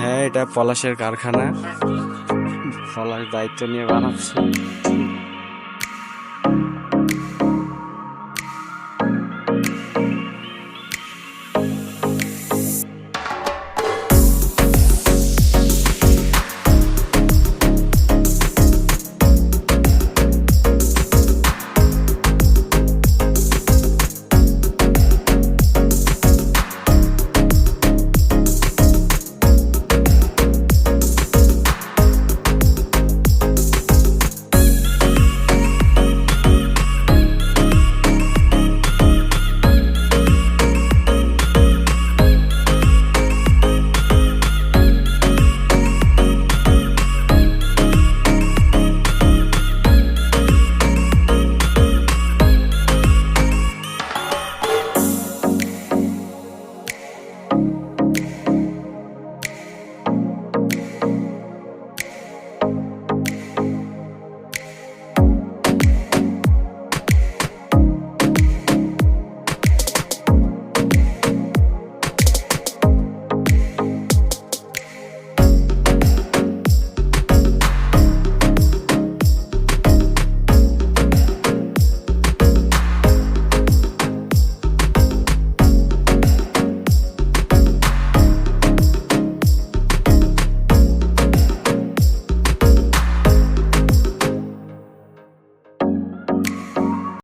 হ্যাঁ এটা পলাশের কারখানা। পলাশ দায়িত্ব নিয়ে বানাচ্ছে।